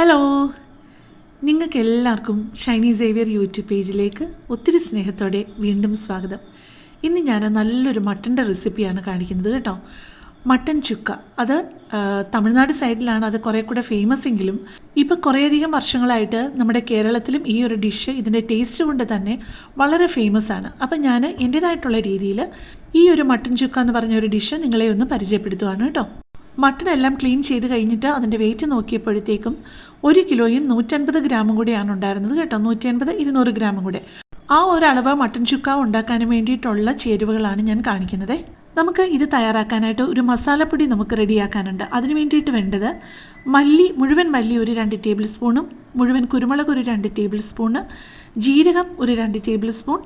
Hello നിങ്ങൾക്ക് എല്ലാവർക്കും Shiny Xavier YouTube പേജിലേക്ക് ഒത്തിരി സ്നേഹത്തോടെ വീണ്ടും സ്വാഗതം. ഇന്ന് ഞാൻ നല്ലൊരു മട്ടന്റെ റെസിപ്പിയാണ് കാണിക്കുന്നത് കേട്ടോ. മട്ടൻ ചുക്ക. അത് തമിഴ്നാട് സൈഡിലാണ് അത് കുറേ കൂടെ ഫേമസ് എങ്കിലും ഇപ്പോൾ കുറേയധികം വർഷങ്ങളായിട്ട് നമ്മുടെ കേരളത്തിലും ഈ ഒരു ഡിഷ് ഇതിന്റെ ടേസ്റ്റ് കൊണ്ട് തന്നെ വളരെ ഫേമസ് ആണ്. അപ്പം ഞാൻ എന്റേതായിട്ടുള്ള രീതിയിൽ ഈ ഒരു മട്ടൻ ചുക്ക എന്ന് പറഞ്ഞ ഒരു ഡിഷ് നിങ്ങളെ ഒന്ന് പരിചയപ്പെടുത്തുവാണ് കേട്ടോ. മട്ടൺ എല്ലാം ക്ലീൻ ചെയ്ത് കഴിഞ്ഞിട്ട് അതിന്റെ വെയിറ്റ് നോക്കിയപ്പോഴത്തേക്കും ഒരു കിലോയും നൂറ്റൻപത് ഗ്രാമും കൂടിയാണ് ഉണ്ടായിരുന്നത് കേട്ടോ. നൂറ്റി അൻപത് ഇരുന്നൂറ് ഗ്രാമും കൂടെ. ആ ഒരളവ് മട്ടൺ ചുക്ക ഉണ്ടാക്കാൻ വേണ്ടിയിട്ടുള്ള ചേരുവകളാണ് ഞാൻ കാണിക്കുന്നത്. നമുക്ക് ഇത് തയ്യാറാക്കാനായിട്ട് ഒരു മസാലപ്പൊടി നമുക്ക് റെഡിയാക്കാനുണ്ട്. അതിന് വേണ്ടിയിട്ട് വേണ്ടത് മല്ലി മുഴുവൻ മല്ലി ഒരു രണ്ട് ടേബിൾ സ്പൂണും മുഴുവൻ കുരുമുളക് ഒരു രണ്ട് ടേബിൾ സ്പൂണ് ജീരകം ഒരു രണ്ട് ടേബിൾ സ്പൂൺ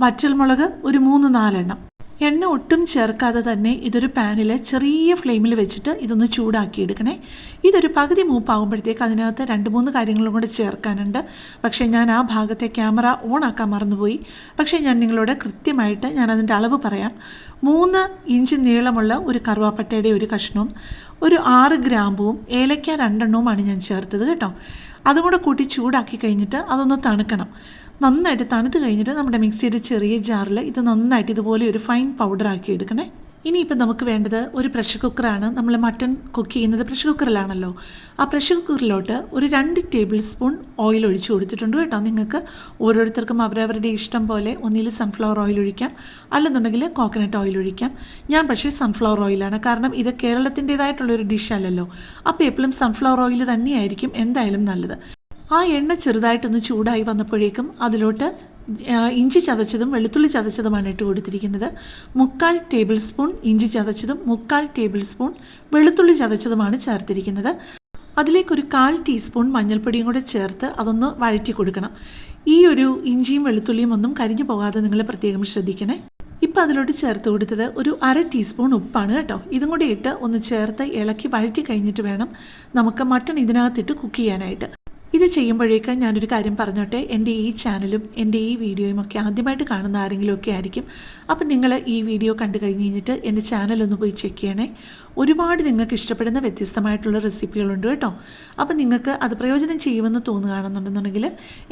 വറ്റൽമുളക് ഒരു മൂന്ന് നാലെണ്ണം. എണ്ണ ഒട്ടും ചേർക്കാതെ തന്നെ ഇതൊരു പാനിൽ ചെറിയ ഫ്ലെയിമിൽ വെച്ചിട്ട് ഇതൊന്ന് ചൂടാക്കി എടുക്കണേ ഇതൊരു പകുതി മൂപ്പാകുമ്പോഴത്തേക്ക് അതിനകത്ത് രണ്ട് മൂന്ന് കാര്യങ്ങളും കൂടെ ചേർക്കാനുണ്ട്. പക്ഷേ ഞാൻ ആ ഭാഗത്തെ ക്യാമറ ഓൺ ആക്കാൻ മറന്നുപോയി. പക്ഷേ ഞാൻ നിങ്ങളോട് കൃത്യമായിട്ട് ഞാൻ അതിന്റെ അളവ് പറയാം. മൂന്ന് ഇഞ്ച് നീളമുള്ള ഒരു കറുവാപ്പട്ടയുടെ ഒരു കഷ്ണവും ഒരു ആറ് ഗ്രാമ്പുവും ഏലക്ക രണ്ടെണ്ണവുമാണ് ഞാൻ ചേർത്തത് കേട്ടോ. അതും കൂടെ കൂട്ടി ചൂടാക്കി കഴിഞ്ഞിട്ട് അതൊന്ന് തണുക്കണം. നന്നായിട്ട് തണുത്ത് കഴിഞ്ഞിട്ട് നമ്മുടെ മിക്സിയുടെ ചെറിയ ജാറിൽ ഇത് നന്നായിട്ട് ഇതുപോലെ ഒരു ഫൈൻ പൗഡർ ആക്കി എടുക്കണേ. ഇനിയിപ്പോൾ നമുക്ക് വേണ്ടത് ഒരു പ്രഷർ കുക്കറാണ് നമ്മൾ മട്ടൺ കുക്ക് ചെയ്യുന്നത് പ്രഷർ കുക്കറിലാണല്ലോ ആ പ്രഷർ കുക്കറിലോട്ട് ഒരു രണ്ട് ടേബിൾ സ്പൂൺ ഓയിൽ ഒഴിച്ച് കൊടുത്തിട്ടുണ്ട് കേട്ടോ. നിങ്ങൾക്ക് ഓരോരുത്തർക്കും അവരവരുടെ ഇഷ്ടം പോലെ ഒന്നിൽ സൺഫ്ലവർ ഓയിൽ ഒഴിക്കാം. അല്ലെന്നുണ്ടെങ്കിൽ കോക്കനട്ട് ഓയിൽ ഒഴിക്കാം. ഞാൻ പക്ഷേ സൺഫ്ലവർ ഓയിലാണ് കാരണം ഇത് കേരളത്തിന്റേതായിട്ടുള്ളൊരു ഡിഷ് അല്ലല്ലോ. അപ്പോൾ എപ്പോഴും സൺഫ്ലവർ ഓയിൽ തന്നെയായിരിക്കും എന്തായാലും നല്ലത്. ആ എണ്ണ ചെറുതായിട്ടൊന്ന് ചൂടായി വന്നപ്പോഴേക്കും അതിലോട്ട് ഇഞ്ചി ചതച്ചതും വെളുത്തുള്ളി ചതച്ചതുമാണ് ഇട്ട് കൊടുത്തിരിക്കുന്നത്. മുക്കാൽ ടേബിൾ സ്പൂൺ ഇഞ്ചി ചതച്ചതും മുക്കാൽ ടേബിൾ സ്പൂൺ വെളുത്തുള്ളി ചതച്ചതുമാണ് ചേർത്തിരിക്കുന്നത്. അതിലേക്കൊരു കാൽ ടീസ്പൂൺ മഞ്ഞൾപ്പൊടിയും കൂടെ ചേർത്ത് അതൊന്ന് വഴറ്റി കൊടുക്കണം. ഈ ഒരു ഇഞ്ചിയും വെളുത്തുള്ളിയും ഒന്നും കരിഞ്ഞു പോകാതെ നിങ്ങൾ പ്രത്യേകം ശ്രദ്ധിക്കണേ. ഇപ്പം അതിലോട്ട് ചേർത്ത് കൊടുത്തത് ഒരു അര ടീസ്പൂൺ ഉപ്പാണ് കേട്ടോ. ഇതും കൂടി ഇട്ട് ഒന്ന് ചേർത്ത് ഇളക്കി വഴറ്റി കഴിഞ്ഞിട്ട് വേണം നമുക്ക് മട്ടൺ ഇതിനകത്തിട്ട് കുക്ക് ചെയ്യാനായിട്ട്. ഇത് ചെയ്യുമ്പോഴേക്ക് ഞാനൊരു കാര്യം പറഞ്ഞോട്ടെ? എന്റെ ഈ ചാനലും എന്റെ ഈ വീഡിയോയും ഒക്കെ ആദ്യമായിട്ട് കാണുന്ന ആരെങ്കിലുമൊക്കെ ആയിരിക്കും. അപ്പം നിങ്ങൾ ഈ വീഡിയോ കണ്ടു കഴിഞ്ഞ് കഴിഞ്ഞിട്ട് എന്റെ ചാനലൊന്ന് പോയി ചെക്ക് ചെയ്യണേ. ഒരുപാട് നിങ്ങൾക്ക് ഇഷ്ടപ്പെടുന്ന വ്യത്യസ്തമായിട്ടുള്ള റെസിപ്പികളുണ്ട് കേട്ടോ. അപ്പം നിങ്ങൾക്ക് അത് പ്രയോജനം ചെയ്യുമെന്ന് തോന്നുകയാണെന്നുണ്ടെന്നുണ്ടെങ്കിൽ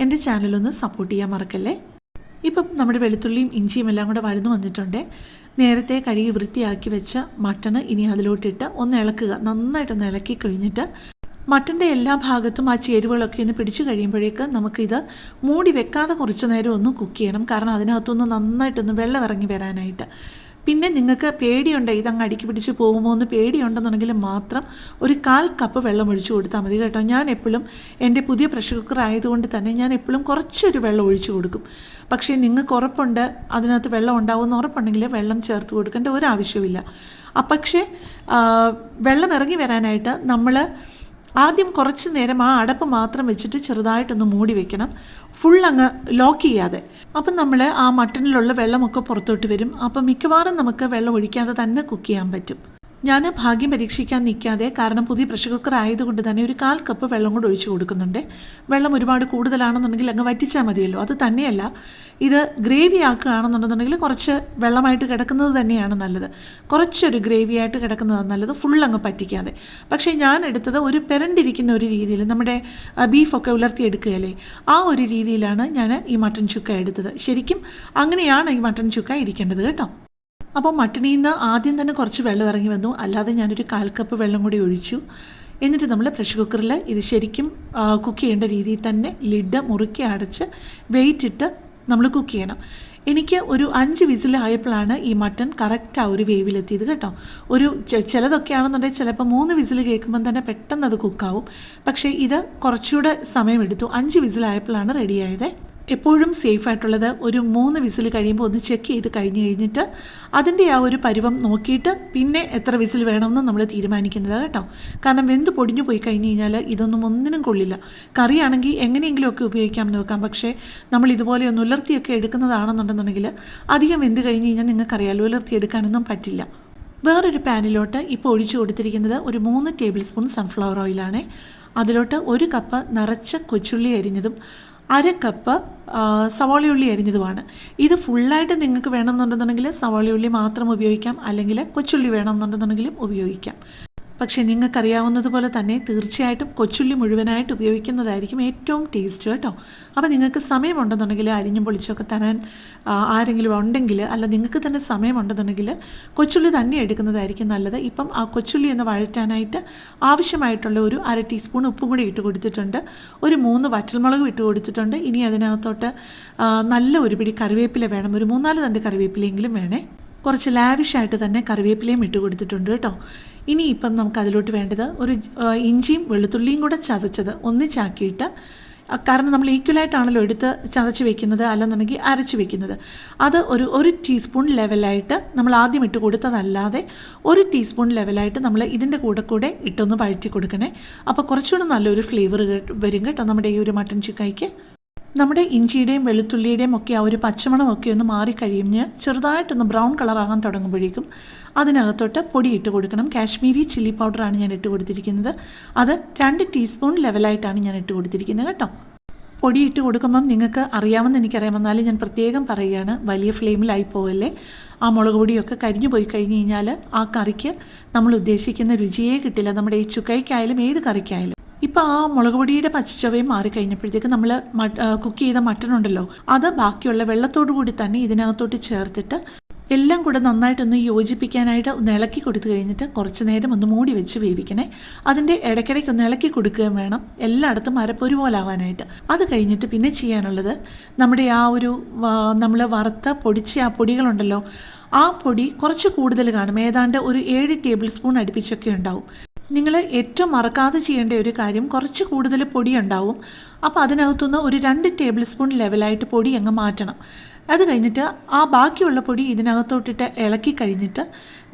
എന്റെ ചാനലൊന്ന് സപ്പോർട്ട് ചെയ്യാൻ മറക്കല്ലേ? ഇപ്പം നമ്മുടെ വെളുത്തുള്ളിയും ഇഞ്ചിയും എല്ലാം കൂടെ വഴന്നു വന്നിട്ടുണ്ട്. നേരത്തെ കഴുകി വൃത്തിയാക്കി വെച്ച മട്ടണ് ഇനി അതിലോട്ടിട്ട് ഒന്ന് ഇളക്കുക. നന്നായിട്ടൊന്ന് ഇളക്കി കഴിഞ്ഞിട്ട് മട്ടന്റെ എല്ലാ ഭാഗത്തും ആ ചേരുവകളൊക്കെ ഒന്ന് പിടിച്ചു കഴിയുമ്പോഴേക്ക് നമുക്കിത് മൂടി വെക്കാതെ കുറച്ച് നേരം ഒന്ന് കുക്ക് ചെയ്യണം. കാരണം അതിനകത്തൊന്ന് നന്നായിട്ടൊന്ന് വെള്ളം ഇറങ്ങി വരാനായിട്ട്. പിന്നെ നിങ്ങൾക്ക് പേടിയുണ്ട് ഇതങ്ങ് അടുക്കി പിടിച്ച് പോകുമോ എന്ന് പേടിയുണ്ടെന്നുണ്ടെങ്കിൽ മാത്രം ഒരു കാൽ കപ്പ് വെള്ളം ഒഴിച്ചു കൊടുത്താൽ മതി കേട്ടോ. ഞാൻ എപ്പോഴും എന്റെ പുതിയ പ്രഷർ കുക്കർ ആയതുകൊണ്ട് തന്നെ ഞാൻ എപ്പോഴും കുറച്ചൊരു വെള്ളം ഒഴിച്ചു കൊടുക്കും. പക്ഷേ നിങ്ങൾക്ക് ഉറപ്പുണ്ട് അതിനകത്ത് വെള്ളം ഉണ്ടാവുമെന്ന് ഉറപ്പുണ്ടെങ്കിൽ വെള്ളം ചേർത്ത് കൊടുക്കേണ്ട ഒരാവശ്യമില്ല പക്ഷേ വെള്ളം ഇറങ്ങി വരാനായിട്ട് നമ്മൾ ആദ്യം കുറച്ച് നേരം ആ അടപ്പ് മാത്രം വെച്ചിട്ട് ചെറുതായിട്ടൊന്ന് മൂടി വെക്കണം. ഫുൾ അങ്ങ് ലോക്ക് ചെയ്യാതെ. അപ്പം നമ്മൾ ആ മട്ടണിലുള്ള വെള്ളമൊക്കെ പുറത്തോട്ട് വരും. അപ്പം മിക്കവാറും നമുക്ക് വെള്ളം ഒഴിക്കാതെ തന്നെ കുക്ക് ചെയ്യാൻ പറ്റും. ഞാൻ ഭാഗ്യം പരീക്ഷിക്കാൻ നിൽക്കാതെ കാരണം പുതിയ പ്രഷർ കുക്കർ ആയതുകൊണ്ട് തന്നെ ഒരു കാൽ കപ്പ് വെള്ളം കൂടെ ഒഴിച്ചു കൊടുക്കുന്നുണ്ട്. വെള്ളം ഒരുപാട് കൂടുതലാണെന്നുണ്ടെങ്കിൽ അങ്ങ് വറ്റിച്ചാൽ മതിയല്ലോ. അത് തന്നെയല്ല ഇത് ഗ്രേവി ആക്കുകയാണെന്നുണ്ടെന്നുണ്ടെങ്കിൽ കുറച്ച് വെള്ളമായിട്ട് കിടക്കുന്നത് തന്നെയാണ് നല്ലത്. കുറച്ചൊരു ഗ്രേവി ആയിട്ട് കിടക്കുന്നതാണ് നല്ലത് ഫുൾ അങ്ങ് പറ്റിക്കാതെ. പക്ഷേ ഞാൻ എടുത്തത് ഒരു പെരണ്ടിരിക്കുന്ന ഒരു രീതിയിൽ നമ്മുടെ ബീഫൊക്കെ ഉലർത്തിയെടുക്കുകയല്ലേ ആ ഒരു രീതിയിലാണ് ഞാൻ ഈ മട്ടൻ ചുക്ക എടുത്തത്. ശരിക്കും അങ്ങനെയാണ് ഈ മട്ടൻ ചുക്ക ഇരിക്കേണ്ടത് കേട്ടോ. അപ്പോൾ മട്ടണിയിൽ നിന്ന് ആദ്യം തന്നെ കുറച്ച് വെള്ളം ഇറങ്ങി വന്നു. അല്ലാതെ ഞാനൊരു കാൽ കപ്പ് വെള്ളം കൂടി ഒഴിച്ചു. എന്നിട്ട് നമ്മൾ പ്രഷർ കുക്കറിൽ ഇത് ശരിക്കും കുക്ക് ചെയ്യേണ്ട രീതിയിൽ തന്നെ ലിഡ് മുറുക്കി അടച്ച് വെയിറ്റ് ഇട്ട് നമ്മൾ കുക്ക് ചെയ്യണം. എനിക്ക് ഒരു അഞ്ച് വിസിലായപ്പോഴാണ് ഈ മട്ടൺ കറക്റ്റ് ആ ഒരു വേവിലെത്തിയത് കേട്ടോ. ഒരു ചിലതൊക്കെ ആണെന്നുണ്ടെങ്കിൽ ചിലപ്പോൾ മൂന്ന് വിസിൽ കേൾക്കുമ്പം തന്നെ പെട്ടെന്ന് അത് കുക്കാവും പക്ഷേ ഇത് കുറച്ചുകൂടെ സമയമെടുത്തു. അഞ്ച് വിസിലായപ്പോഴാണ് റെഡിയായത് എപ്പോഴും സേഫ് ആയിട്ടുള്ളത് ഒരു മൂന്ന് വിസിൽ കഴിയുമ്പോൾ ഒന്ന് ചെക്ക് ചെയ്ത് കഴിഞ്ഞ് കഴിഞ്ഞിട്ട് അതിന്റെ ആ ഒരു പരുവം നോക്കിയിട്ട് പിന്നെ എത്ര വിസിൽ വേണമെന്ന് നമ്മൾ തീരുമാനിക്കുന്നത് കേട്ടോ. കാരണം വെന്ത് പൊടിഞ്ഞു പോയി കഴിഞ്ഞ് കഴിഞ്ഞാൽ ഇതൊന്നും ഒന്നിനും കൊള്ളില്ല. കറിയാണെങ്കിൽ എങ്ങനെയെങ്കിലുമൊക്കെ ഉപയോഗിക്കാം നോക്കാം പക്ഷേ നമ്മൾ ഇതുപോലെ ഒന്ന് ഉലർത്തിയൊക്കെ എടുക്കുന്നതാണെന്നുണ്ടെന്നുണ്ടെങ്കിൽ അധികം വെന്ത് കഴിഞ്ഞ് കഴിഞ്ഞാൽ നിങ്ങൾക്കറിയാലോ ഉലർത്തിയെടുക്കാനൊന്നും പറ്റില്ല. വേറൊരു പാനിലോട്ട് ഇപ്പോൾ ഒഴിച്ചു കൊടുത്തിരിക്കുന്നത് ഒരു മൂന്ന് ടേബിൾ സ്പൂൺ സൺഫ്ലവർ ഓയിലാണ് അതിലോട്ട് ഒരു കപ്പ് നിറച്ച കൊച്ചുള്ളി അരിഞ്ഞതും അര കപ്പ് സവാളയുള്ളി അരിഞ്ഞതുമാണ്. ഇത് ഫുള്ളായിട്ട് നിങ്ങൾക്ക് വേണമെന്നുണ്ടെന്നുണ്ടെങ്കിൽ സവാളയുള്ളി മാത്രം ഉപയോഗിക്കാം. അല്ലെങ്കിൽ കൊച്ചുള്ളി വേണമെന്നുണ്ടെന്നുണ്ടെങ്കിലും ഉപയോഗിക്കാം. പക്ഷേ നിങ്ങൾക്കറിയാവുന്നതുപോലെ തന്നെ തീർച്ചയായിട്ടും കൊച്ചുള്ളി മുഴുവനായിട്ട് ഉപയോഗിക്കുന്നതായിരിക്കും ഏറ്റവും ടേസ്റ്റ് കേട്ടോ. അപ്പോൾ നിങ്ങൾക്ക് സമയമുണ്ടെന്നുണ്ടെങ്കിൽ അരിഞ്ഞും പൊളിച്ചൊക്കെ തരാൻ ആരെങ്കിലും ഉണ്ടെങ്കിൽ അല്ല നിങ്ങൾക്ക് തന്നെ സമയമുണ്ടെന്നുണ്ടെങ്കിൽ കൊച്ചുള്ളി തന്നെ എടുക്കുന്നതായിരിക്കും നല്ലത്. ഇപ്പം ആ കൊച്ചുള്ളി ഒന്ന് വഴറ്റാനായിട്ട് ആവശ്യമായിട്ടുള്ള ഒരു അര ടീസ്പൂൺ ഉപ്പും കൂടി ഇട്ട് കൊടുത്തിട്ടുണ്ട്. ഒരു മൂന്ന് വറ്റൽമുളകും ഇട്ട് കൊടുത്തിട്ടുണ്ട്. ഇനി അതിനകത്തോട്ട് നല്ല ഒരു പിടി കറിവേപ്പില വേണം. ഒരു മൂന്നാൽ തണ്ട് കറിവേപ്പിലയെങ്കിലും വേണേ. കുറച്ച് ലാവിഷായിട്ട് തന്നെ കറിവേപ്പിലയും ഇട്ട് കൊടുത്തിട്ടുണ്ട് കേട്ടോ. ഇനി ഇപ്പം നമുക്ക് അതിലോട്ട് വേണ്ടത് ഒരു ഇഞ്ചിയും വെളുത്തുള്ളിയും കൂടെ ചതച്ചത് ഒന്നിച്ചാക്കിയിട്ട് കാരണം നമ്മൾ ഈക്വലായിട്ടാണല്ലോ എടുത്ത് ചതച്ച് വെക്കുന്നത് അല്ലെന്നുണ്ടെങ്കിൽ അരച്ച് വെക്കുന്നത്. അത് ഒരു ഒരു ടീസ്പൂൺ ലെവലായിട്ട് നമ്മൾ ആദ്യം ഇട്ട് കൊടുത്തതല്ലാതെ ഒരു ടീസ്പൂൺ ലെവലായിട്ട് നമ്മൾ ഇതിന്റെ കൂടെ കൂടെ ഇട്ടൊന്ന് വഴറ്റി കൊടുക്കണേ. അപ്പോൾ കുറച്ചുകൂടെ നല്ലൊരു ഫ്ലേവർ വരും കേട്ടോ നമ്മുടെ ഈ ഒരു മട്ടൻ ചിക്കയ്ക്ക്. നമ്മുടെ ഇഞ്ചിയുടെയും വെളുത്തുള്ളിയുടെയും ഒക്കെ ആ ഒരു പച്ചമണമൊക്കെ ഒന്ന് മാറിക്കഴിഞ്ഞ് ചെറുതായിട്ടൊന്ന് ബ്രൗൺ കളറാകാൻ തുടങ്ങുമ്പോഴേക്കും അതിനകത്തോട്ട് പൊടി ഇട്ട് കൊടുക്കണം. കാശ്മീരി ചില്ലി പൗഡറാണ് ഞാൻ ഇട്ട് കൊടുത്തിരിക്കുന്നത്. അത് രണ്ട് ടീസ്പൂൺ ലെവലായിട്ടാണ് ഞാൻ ഇട്ട് കൊടുത്തിരിക്കുന്നത് കേട്ടോ. പൊടി ഇട്ട് കൊടുക്കുമ്പം നിങ്ങൾക്ക് അറിയാമെന്ന് എനിക്കറിയാം എന്നാലും ഞാൻ പ്രത്യേകം പറയുകയാണ്. വലിയ ഫ്ലെയിമിലായി പോകല്ലേ ആ മുളക് പൊടിയൊക്കെ കരിഞ്ഞു പോയി കഴിഞ്ഞ് കഴിഞ്ഞാൽ ആ കറിക്ക് നമ്മൾ ഉദ്ദേശിക്കുന്ന രുചിയേ കിട്ടില്ല. നമ്മുടെ ഈ ചുക്കയ്ക്കായാലും ഏത് കറിക്കായാലും. ഇപ്പം ആ മുളക് പൊടിയുടെ പച്ചച്ചവയും മാറിക്കഴിഞ്ഞപ്പോഴത്തേക്ക് നമ്മൾ കുക്ക് ചെയ്ത മട്ടൺ ഉണ്ടല്ലോ അത് ബാക്കിയുള്ള വെള്ളത്തോടു കൂടി തന്നെ ഇതിനകത്തോട്ട് ചേർത്തിട്ട് എല്ലാം കൂടെ നന്നായിട്ടൊന്ന് യോജിപ്പിക്കാനായിട്ട് ഒന്ന് ഇളക്കി കൊടുത്തു കഴിഞ്ഞിട്ട് കുറച്ച് നേരം ഒന്ന് മൂടി വെച്ച് വേവിക്കണേ. അതിന്റെ ഇടയ്ക്കിടയ്ക്ക് ഒന്ന് ഇളക്കി കൊടുക്കുകയും വേണം. എല്ലായിടത്തും മരപ്പൊരുപോലാവാനായിട്ട് പോലാവാനായിട്ട് അത് കഴിഞ്ഞിട്ട് പിന്നെ ചെയ്യാനുള്ളത് നമ്മുടെ ആ ഒരു നമ്മൾ വറുത്ത പൊടിച്ച ആ പൊടികളുണ്ടല്ലോ ആ പൊടി കുറച്ച് കൂടുതൽ കാണും. ഏതാണ്ട് ഒരു ഏഴ് ടേബിൾ സ്പൂൺ അടുപ്പിച്ചൊക്കെ ഉണ്ടാവും. നിങ്ങൾ ഏറ്റവും മറക്കാതെ ചെയ്യേണ്ട ഒരു കാര്യം കുറച്ച് കൂടുതൽ പൊടി ഉണ്ടാവും. അപ്പോൾ അതിനകത്തുനിന്ന് ഒരു രണ്ട് ടേബിൾ സ്പൂൺ ലെവലായിട്ട് പൊടി അങ്ങ് മാറ്റണം. അത് കഴിഞ്ഞിട്ട് ആ ബാക്കിയുള്ള പൊടി ഇതിനകത്തോട്ടിട്ട് ഇളക്കി കഴിഞ്ഞിട്ട്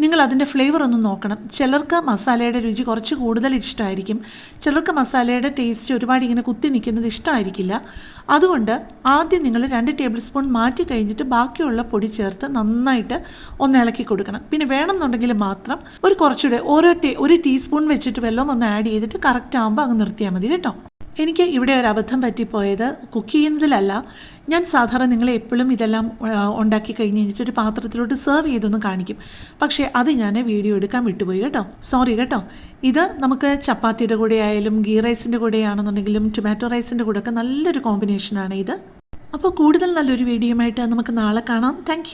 നിങ്ങൾ അതിന്റെ ഫ്ലേവർ ഒന്ന് നോക്കണം. ചിലർക്ക് മസാലയുടെ രുചി കുറച്ച് കൂടുതൽ ഇഷ്ടമായിരിക്കും. ചിലർക്ക് മസാലയുടെ ടേസ്റ്റ് ഒരുപാട് ഇങ്ങനെ കുത്തി നിൽക്കുന്നത് ഇഷ്ടമായിരിക്കില്ല. അതുകൊണ്ട് ആദ്യം നിങ്ങൾ രണ്ട് ടേബിൾ സ്പൂൺ മാറ്റി കഴിഞ്ഞിട്ട് ബാക്കിയുള്ള പൊടി ചേർത്ത് നന്നായിട്ട് ഒന്ന് ഇളക്കി കൊടുക്കണം. പിന്നെ വേണമെന്നുണ്ടെങ്കിൽ മാത്രം ഒരു കുറച്ചുകൂടെ ഓരോ ടീ ഒരു ടീസ്പൂൺ വെച്ചിട്ട് വെള്ളം ഒന്ന് ആഡ് ചെയ്തിട്ട് കറക്റ്റ് ആകുമ്പോൾ അങ്ങ് നിർത്തിയാൽ മതി കേട്ടോ. എനിക്ക് ഇവിടെ ഒരു അബദ്ധം പറ്റിപ്പോയത് കുക്ക് ചെയ്യുന്നതിലല്ല. ഞാൻ സാധാരണ നിങ്ങളെ എപ്പോഴും ഇതെല്ലാം ഉണ്ടാക്കി കഴിഞ്ഞ് കഴിഞ്ഞിട്ട് ഒരു പാത്രത്തിലോട്ട് സെർവ് ചെയ്തൊന്ന് കാണിക്കും. പക്ഷേ അത് ഞാൻ വീഡിയോ എടുക്കാൻ വിട്ടുപോയി കേട്ടോ. സോറി കേട്ടോ. ഇത് നമുക്ക് ചപ്പാത്തിയുടെ കൂടെ ആയാലും ഗീ റൈസിന്റെ കൂടെ ആണെന്നുണ്ടെങ്കിലും ടൊമാറ്റോ റൈസിന്റെ കൂടെ ഒക്കെ നല്ലൊരു കോമ്പിനേഷനാണ് ഇത്. അപ്പോൾ കൂടുതൽ നല്ലൊരു വീഡിയോയുമായിട്ട് നമുക്ക് നാളെ കാണാം. താങ്ക്